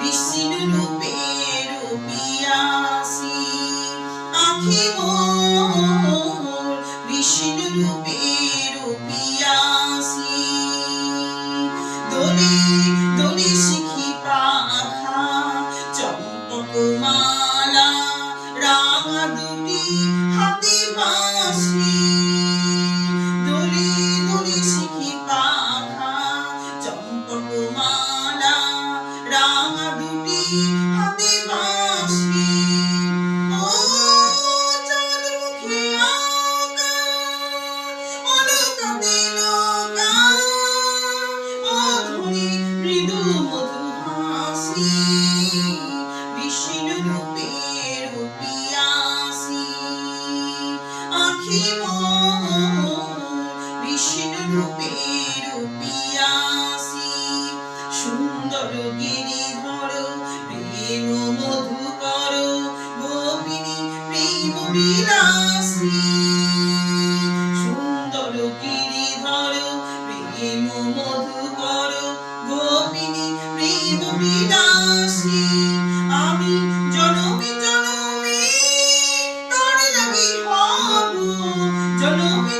বিষ্ণু রূপে রূপিয়াসি আখি মোর বিষ্ণু রূপে রূপিয়াসি দোলে দোলে শিখি পাখা চম্পক মালা রাঙা দুটি হাতে বাঁশি। সুন্দর গিরিধর প্রেম মধুকর গোপিনী প্রেম বিলাসী। সুন্দর গিরিধর প্রেম মধুকর গোপিনী প্রেম বিলাসী। আমি জনমে জনমে, তার লাগি হব জনমে